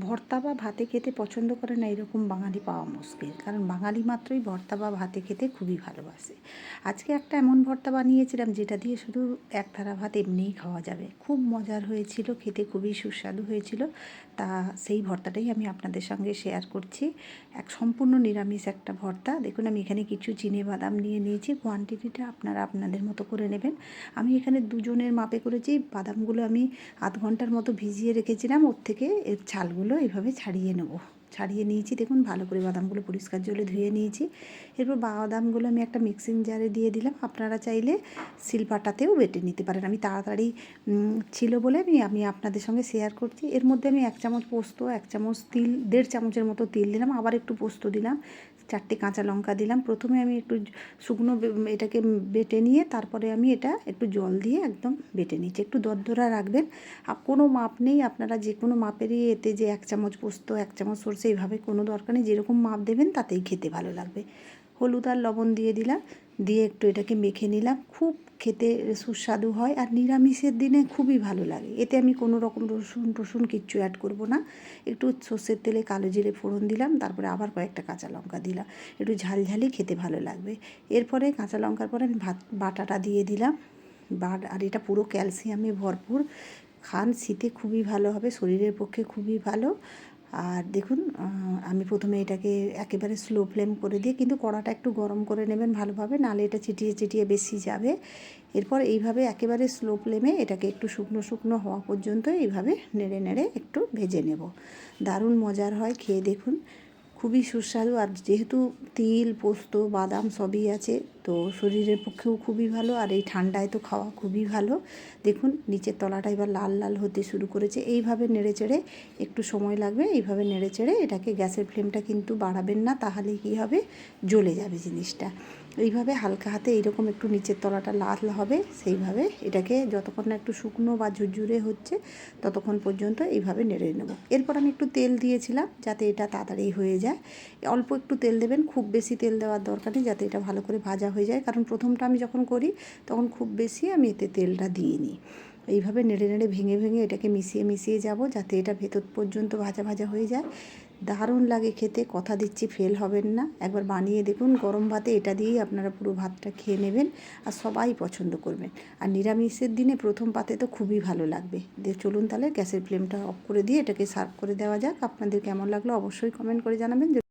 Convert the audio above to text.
ভর্তা বা ভাতে খেতে পছন্দ করে না এরকম বাঙালি পাওয়া মুশকিল। কারণ বাঙালি মাত্রই ভর্তা বা ভাতে খেতে খুবই ভালোবাসে। আজকে একটা এমন ভর্তা বানিয়েছিলাম যেটা দিয়ে শুধু এক থালা ভাত এমনিই খাওয়া যাবে। খুব মজার হয়েছিল, খেতে খুবই সুস্বাদু হয়েছিল। তা সেই ভর্তাটাই আমি আপনাদের সঙ্গে শেয়ার করছি। এক সম্পূর্ণ নিরামিষ একটা ভর্তা। দেখুন, আমি এখানে কিছু চিনে বাদাম নিয়ে নিয়েছি। কোয়ান্টিটিটা আপনারা আপনাদের মতো করে নেবেন। আমি এখানে দুজনের মাপে করেছি। বাদামগুলো আমি আধ ঘণ্টার মতো ভিজিয়ে রেখেছিলাম। ওর থেকে এর ছালগুলো এভাবে ছাড়িয়ে নেব। ছাড়িয়ে নিয়েছি। দেখুন, ভালো করে বাদামগুলো পরিষ্কার জলে ধুয়ে নিয়েছি। এরপর বাদামগুলো আমি একটা মিক্সিং জারে দিয়ে দিলাম। আপনারা চাইলে শিলপাটাতেও বেটে নিতে পারেন। আমি তাড়াতাড়ি ছিল বলে আমি আমি আপনাদের সঙ্গে শেয়ার করছি। এর মধ্যে আমি এক চামচ পোস্ত, এক চামচ তিল, দেড় চামচের মতো তিল দিলাম। আবার একটু পোস্ত দিলাম। চারটে কাঁচা লঙ্কা দিলাম। প্রথমে আমি একটু শুকনো এটাকে বেটে নিয়ে তারপরে আমি এটা একটু জল দিয়ে একদম বেটে নিচ্ছি। একটু দরদরা রাখবেন। কোনো মাপ নেই। আপনারা যে কোনো মাপেরই এতে যে এক চামচ পোস্ত, এক চামচ সরষে এইভাবে কোনো দরকার নেই। যেরকম মাপ দেবেন তাতেই খেতে ভালো লাগবে। হলুদ আর লবণ দিয়ে দিলাম। দিয়ে একটু এটাকে মেখে নিলাম। খুব খেতে সুস্বাদু হয় আর নিরামিষের দিনে খুবই ভালো লাগে। এতে আমি কোনো রকম রসুন টসুন কিচ্ছু অ্যাড করব না। একটু সর্ষের তেলে কালো জিরে ফোড়ন দিলাম। তারপরে আবার কয়েকটা কাঁচা লঙ্কা দিলাম। একটু ঝালঝালি খেতে ভালো লাগবে। এরপরে কাঁচা লঙ্কার পরে আমি ভাত, বাটাটা দিয়ে দিলাম। বাট, আর এটা পুরো ক্যালসিয়ামে ভরপুর। খান, শীতে খুবই ভালো হবে, শরীরের পক্ষে খুবই ভালো। আর দেখুন আমি প্রথমে এটাকে একেবারে স্লো ফ্লেম করে দিয়ে, কিন্তু কড়াটা একটু গরম করে নেবেন ভালোভাবে, নালে এটা চিটিয়ে চিটিয়ে বেশি যাবে। এরপর এইভাবে একেবারে স্লো ফ্লেমে এটাকে একটু শুকনো শুকনো হওয়া পর্যন্ত এইভাবে নেড়ে নেড়ে একটু ভেজে নেব। দারুণ মজার হয়, খেয়ে দেখুন। খুবই সুস্বাদু আর যেহেতু তিল, পোস্ত, বাদাম সবই আছে, তো শরীরের পক্ষেও খুবই ভালো আর এই ঠান্ডায় তো খাওয়া খুবই ভালো। দেখুন, নিচের তলাটা এবার লাল লাল হতে শুরু করেছে। এইভাবে নেড়ে চেড়ে একটু সময় লাগবে, এইভাবে নেড়ে চেড়ে এটাকে গ্যাসের ফ্লেমটা কিন্তু বাড়াবেন না তাহলে কী হবে? জ্বলে যাবে জিনিসটা। এইভাবে হালকা হাতে এইরকম একটু নিচের তলাটা লাল হবে, সেইভাবে এটাকে যতক্ষণ না একটু শুকনো বা ঝুরঝুরে হচ্ছে ততক্ষণ পর্যন্ত এইভাবে নেড়ে নেব। এরপর আমি একটু তেল দিয়েছিলাম যাতে এটা তাড়াতাড়ি হয়ে যায়। অল্প একটু তেল দেবেন, খুব বেশি তেল দেওয়ার দরকার নেই যাতে এটা ভালো করে ভাজা হয়ে যায়। কারণ প্রথমটা আমি যখন করি তখন খুব বেশি আমি এতে তেলটা দিয়ে নিই এইভাবে নেড়ে নেড়ে ভেঙে ভেঙে এটাকে মিশিয়ে মিশিয়ে যাব যাতে এটা ভেতর পর্যন্ত ভাজা ভাজা হয়ে যায়। দারুণ লাগে খেতে, কথা দিচ্ছি ফেল হবেন না। একবার বানিয়ে দেখুন, গরম ভাতে এটা দিয়েই আপনারা পুরো ভাতটা খেয়ে নেবেন আর সবাই পছন্দ করবেন। আর নিরামিষের দিনে প্রথম পাতে তো খুবই ভালো লাগবে। দিয়ে চলুন তাহলে, গ্যাসের ফ্লেমটা অফ করে দিয়ে এটাকে সার্ভ করে দেওয়া যাক। আপনাদের কেমন লাগল অবশ্যই কমেন্ট করে জানাবেন।